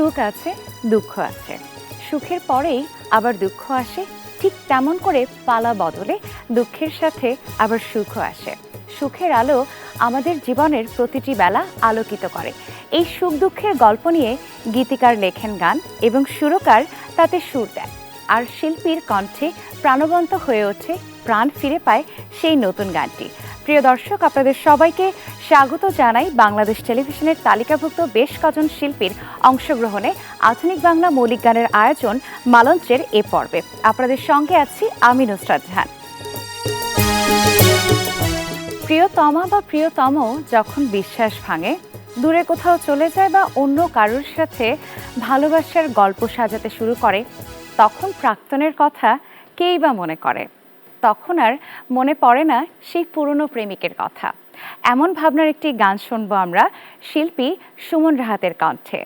সুখ আছে, দুঃখ আছে। সুখের পরেই আবার দুঃখ আসে, ঠিক তেমন করে পালা বদলে দুঃখের সাথে আবার সুখও আসে। সুখের আলো আমাদের জীবনের প্রতিটি বেলা আলোকিত করে। এই সুখ দুঃখের গল্প নিয়ে গীতিকার লেখেন গান এবং সুরকার তাতে সুর দেন। আর শিল্পীর কণ্ঠে প্রাণবন্ত হয়ে ওঠে, প্রাণ ফিরে পায় সেই নতুন গানটি। প্রিয় দর্শক, আপনাদের সবাইকে স্বাগত জানাই বাংলাদেশ টেলিভিশনের তালিকাভুক্ত বেশ কজন শিল্পীর অংশগ্রহণে আধুনিক বাংলা মৌলিক গানের আয়োজন মালঞ্চের এ পর্বে। আপনাদের সঙ্গে আছি আমি নুসরাত জাহান। প্রিয়তমা বা প্রিয়তম যখন বিশ্বাস ভাঙে, দূরে কোথাও চলে যায় বা অন্য কারোর সাথে ভালোবাসার গল্প সাজাতে শুরু করে, তখন প্রাক্তনের কথা কেই বা মনে করে? তখন আর মনে পড়ে না সেই পুরনো প্রেমিকের কথা। এমন ভাবনার একটি গান শুনব আমরা, শিল্পী সুমন রাহাতের কণ্ঠে।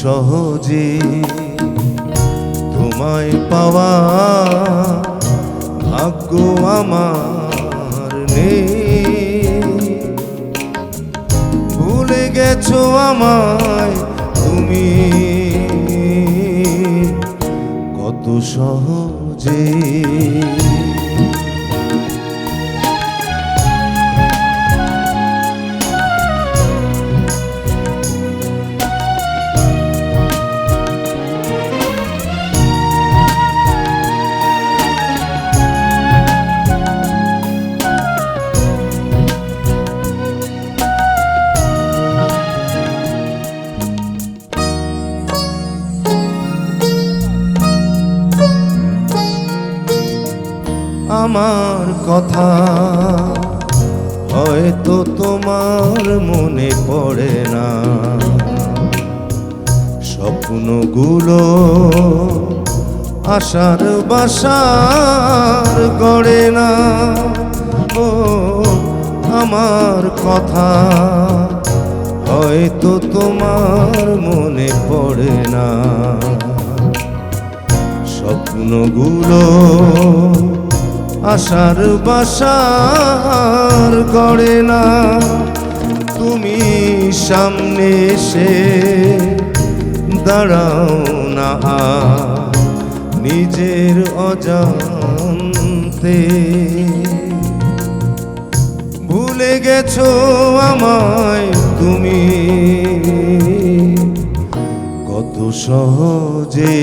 সহজে তোমায় পাওয়া ভাগ্য আমার নেই। ভুলে গেছো আমায় তুমি। কত সহজে আমার কথা। হয়তো তোমার মনে পড়ে না। স্বপ্নগুলো আশার বাসার গড়ে না। ও, আমার কথা। হয়তো তোমার মনে পড়ে না। স্বপ্নগুলো আশার বাসার গড়ে না। তুমি সামনে এসে দাঁড়াও না নিজের অজান্তে। ভুলে গেছো আমায় তুমি? কত সহজে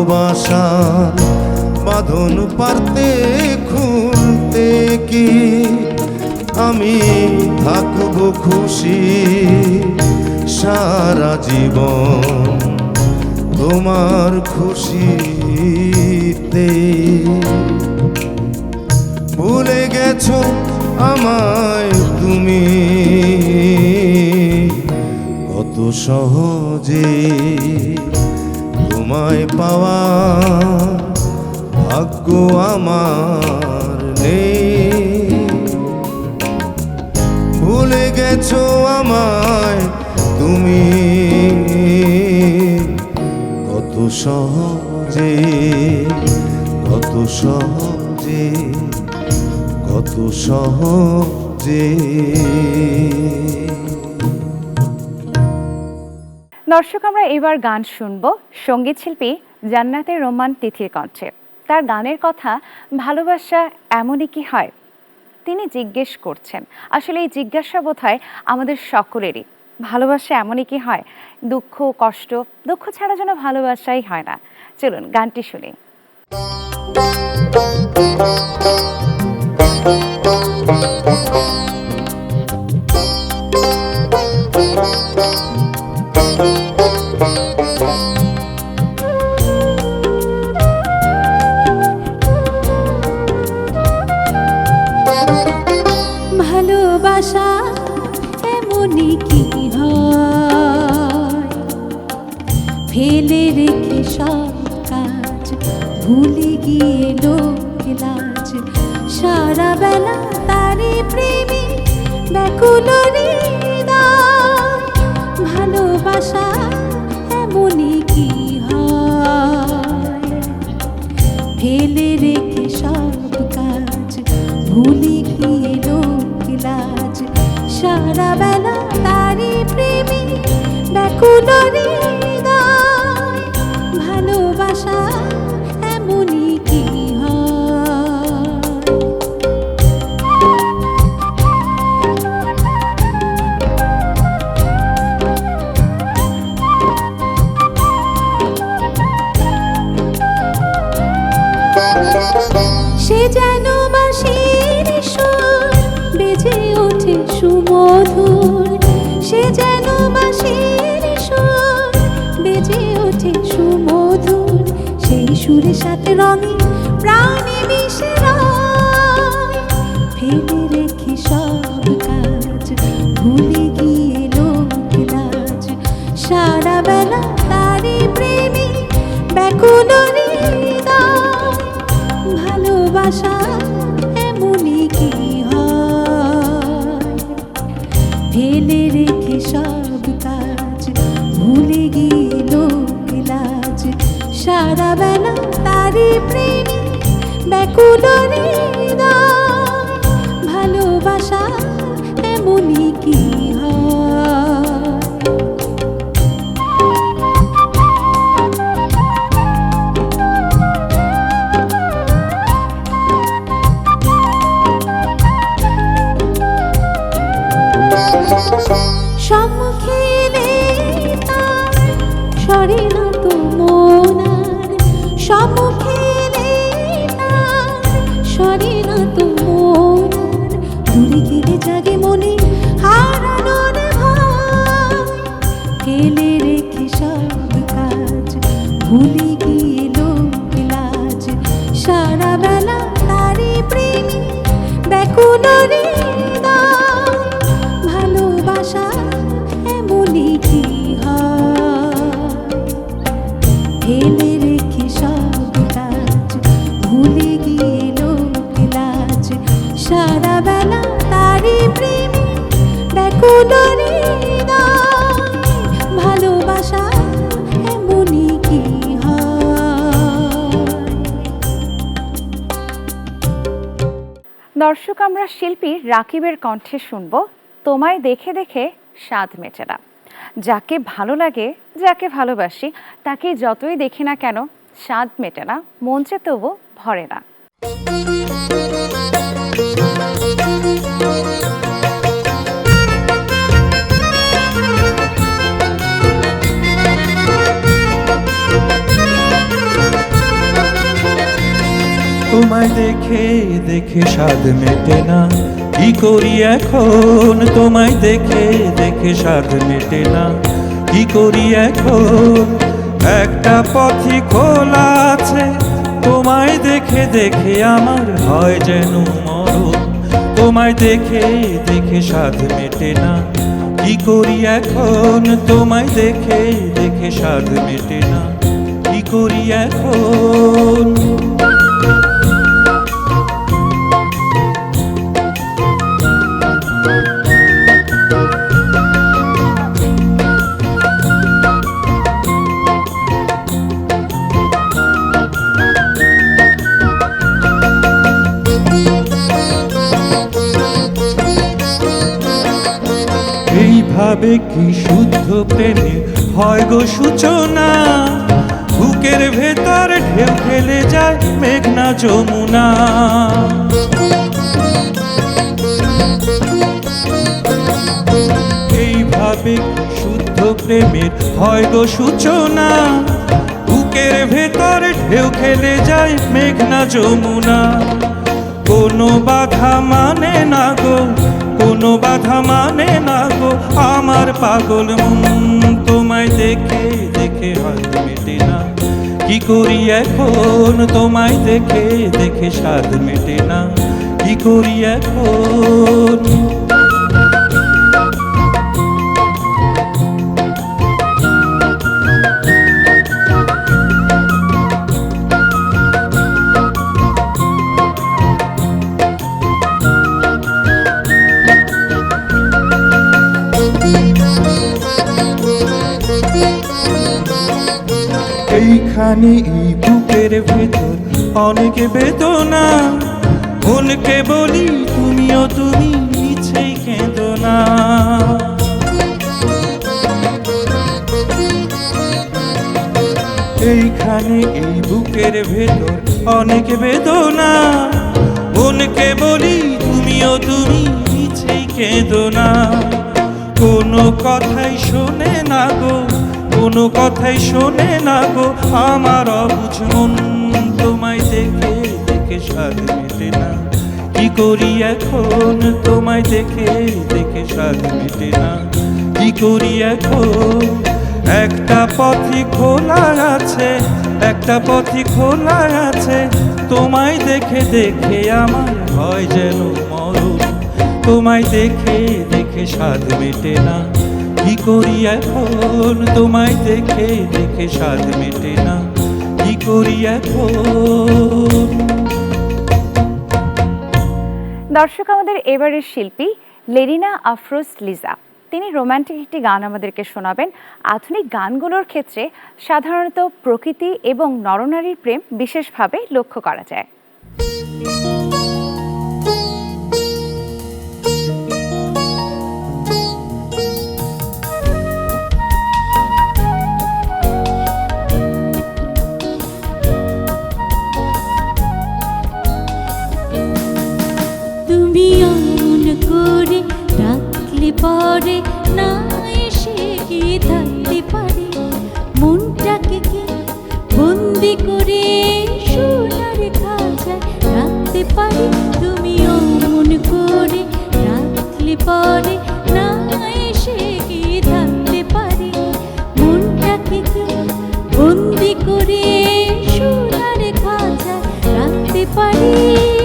ভালোবাসার বাঁধন পারতে খুলতে কি আমি থাকব খুশি? সারা জীবন তোমার খুশিতে। ভুলে গেছো আমায় তুমি? কত সহজে তোমায় পাওয়া ভাগ্য আমার নেই। ভুলে গেছো আমায় তুমি? কত সহজে কত সহজে কত সহজে দর্শক, আমরা এবার গান শুনব সংগীত শিল্পী জান্নাতের রোমান তিথির কণ্ঠে। তার গানের কথা, ভালোবাসা এমনই কি হয়? তিনি জিজ্ঞেস করছেন। আসলে এই জিজ্ঞাসা বোধ হয় আমাদের সকলেরই। ভালোবাসা এমনই কি হয়? দুঃখ, কষ্ট, দুঃখ ছাড়া যেন ভালোবাসাই হয় না। চলুন, গানটি শুনি। ভালোবাসা সুরের সাথে রঙে দর্শক, আমরা শিল্পী রাকিবের কণ্ঠে শুনব তোমায় দেখে দেখে স্বাদ মেটে না। যাকে ভালো লাগে, যাকে ভালোবাসি, তাকে যতই দেখি না কেন স্বাদ মেটে না মঞ্চে তবু ভরে না। তোমায় দেখে দেখে স্বাদ মেটে না। কি করি এখন? তোমায় দেখে দেখে স্বাদ মেটে না। কি করি এখন? একটা পথই খোলা আছে। তোমায় দেখে দেখে আমার হয় যেন মরণ। তোমায় দেখে দেখে স্বাদ মেটে না। কি করি এখন? তোমায় দেখে দেখে স্বাদ মেটে না। কি করি এখন? এইভাবে কি শুদ্ধ প্রেমে? হয় গো সূচনা, বুকের ভেতর ঢেউ খেলে যায় মেঘনা যমুনা। এইভাবে শুদ্ধ প্রেমের হয় গো সূচনা, বুকের ভেতর ঢেউ খেলে যায় মেঘনা যমুনা। কোনো বাধা মানে না গো কোনো বাধা মানে না গো। আমার পাগল মন, তোমায় দেখে দেখে হাত মেটে না। কি করি এখন? তোমায় দেখে দেখে স্বাদ মেটে না। কি করি এখন? এই বুকের ভেতর অনেক বেদনা। মনকে বলি, তুমিও তুমি মিছেই কেঁদো না এইখানে এই বুকের ভেতর অনেক বেদনা। মনকে বলি, তুমিও তুমি মিছেই কেঁদো না কোনো কথাই শোনে না গো। কোনো কথাই শোনে না গো। আমার অবুঝ মন তোমায় দেখে দেখে স্বাদ মেটে না। কি করি এখন? তোমায় দেখে দেখে স্বাদ মেটে না। কি করি এখন? একটা পথই খোলা আছে, একটা পথই খোলা আছে। তোমায় দেখে দেখে আমার হয় যেন মরণ। তোমায় দেখে দেখে স্বাদ মেটে না। কি করি এখন? তোমায় দেখে দেখে স্বাদ মেটে না। কি করি এখন? দর্শক, আমাদের এবারের শিল্পী লেরিনা আফরোজ লিজা। তিনি রোমান্টিক একটি গান আমাদেরকে শোনাবেন। আধুনিক গানগুলোর ক্ষেত্রে সাধারণত প্রকৃতি এবং নরনারীর প্রেম বিশেষভাবে লক্ষ্য করা যায়। পরে না এসে গিয়ে থাকতে পারে? মনটাকে কি বন্দি করে সোনার খাঁচায় রাখতে পারে? তুমি অমন করে ডাকলে পরে না এসে গিয়ে থাকতে পারে? মনটাকে কি বন্দি করে সোনার খাঁচায় রাখতে পারে?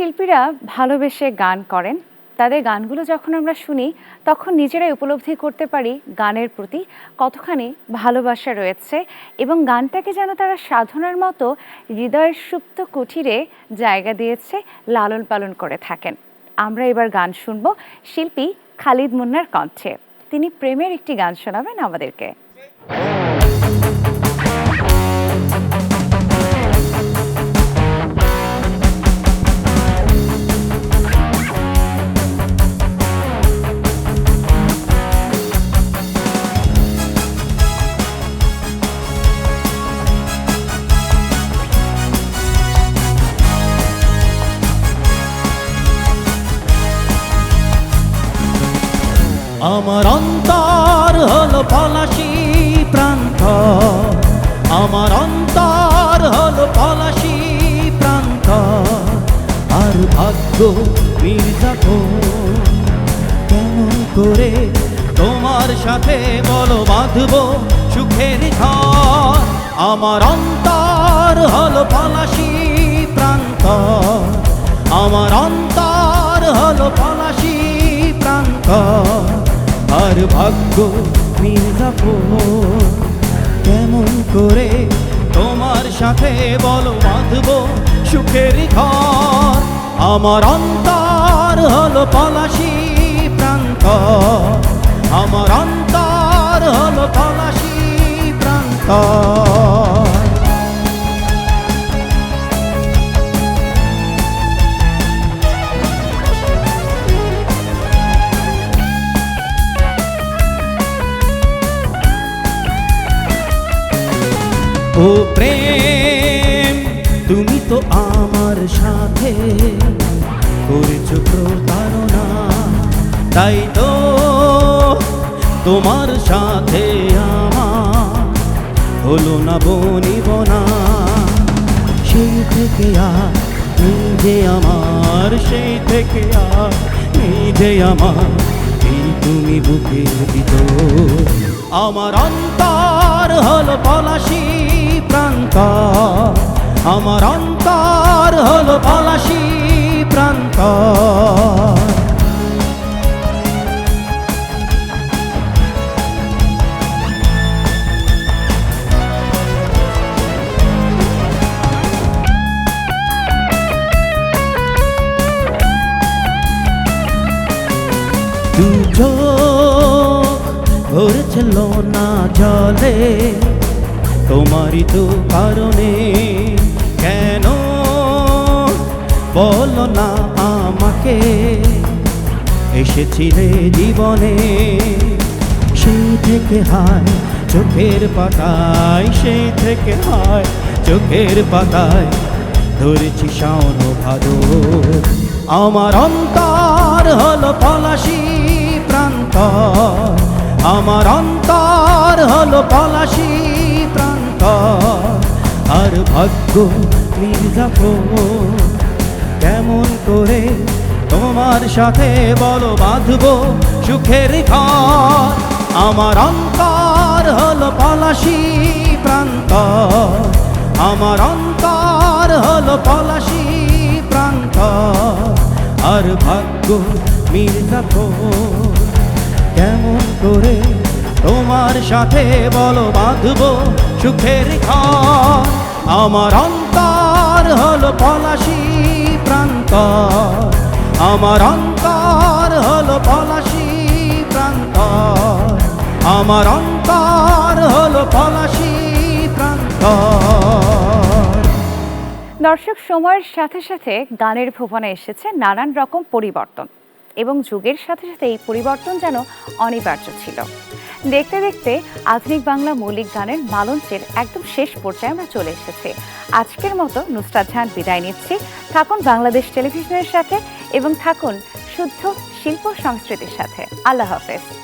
শিল্পীরা ভালোবেসে গান করেন। তাদের গানগুলো যখন আমরা শুনি, তখন নিজেরাই উপলব্ধি করতে পারি গানের প্রতি কতখানি ভালোবাসা রয়েছে এবং গানটাকে যেন তারা সাধনার মতো হৃদয়ের সুপ্ত কুঠিরে জায়গা দিয়েছে, লালন পালন করে থাকেন। আমরা এবার গান শুনব শিল্পী খালিদ মুন্নার কণ্ঠে। তিনি প্রেমের একটি গান শোনাবেন আমাদেরকে। আমার অন্তর হলো পলাশি প্রান্ত। আমার অন্তর হলো পলাশি প্রান্ত। আর ভাগ্য মির্জাফর কেমন করে তোমার সাথে বলো বাঁধব সুখের ঘর? আমার অন্তর হলো পলাশি প্রান্ত। আমার অন্তর হলো পলাশি প্রান্ত। আর ভাগ্য মির্জাফর কেমন করে তোমার সাথে বলো বাঁধব সুখের ঘর। আমার অন্তর হলো পলাশি প্রান্ত আমার অন্তর হলো পলাশি প্রান্ত ও প্রেম, তুমি তো আমার সাথে করেছ প্রতারণা। তাই তো তোমার সাথে আমার হলো না বনিব না সেই থেকে আর নিজে আমার, সেই থেকে আর নিজে আমার, এই তুমি বুকের ভিতর। আমার অন্তর হলো পলাশি প্রান্ত। আমার অন্তর হলো পলাশি প্রান্ত। ভরেছিল না জলে, তোমারই তো কারণে কেন বলো না আমাকে? এসেছিলে জীবনে, সেই থেকে হায়, চোখের পাতায়, সেই থেকে হায়, চোখের পাতায় ধরেছি শাওন ভাদো আমার অন্তর হলো পলাশি প্রান্ত আমার অন্তর হলো পলাশি প্রান্ত আর ভাগ্য মির্জাফর কেমন করে তোমার সাথে বলো বাঁধব সুখের ঘর। আমার অন্তর হলো পলাশি প্রান্ত আমার অন্তর হলো পলাশি প্রান্ত আর ভাগ্য মির্জাফর কেমন করে তোমার সাথে বলো বাঁধব সুখের ঘর? আমার অন্তর হলো পলাশি প্রান্ত আমার অন্তর হলো পলাশি প্রান্ত আমার অন্তর হলো পলাশি প্রান্ত দর্শক, সময়ের সাথে সাথে গানের ভুবনে এসেছে নানান রকম পরিবর্তন। এবং যুগের সাথে সাথে এই পরিবর্তন যেন অনিবার্য ছিল। দেখতে দেখতে আধুনিক বাংলা মৌলিক গানের মালঞ্চের একদম শেষ পর্যায়ে আমরা চলে এসেছি। আজকের মতো নুসরাত জাহান বিদায় নিচ্ছি। থাকুন বাংলাদেশ টেলিভিশনের সাথে এবং থাকুন শুদ্ধ শিল্প সংস্কৃতির সাথে। আল্লাহ হাফেজ।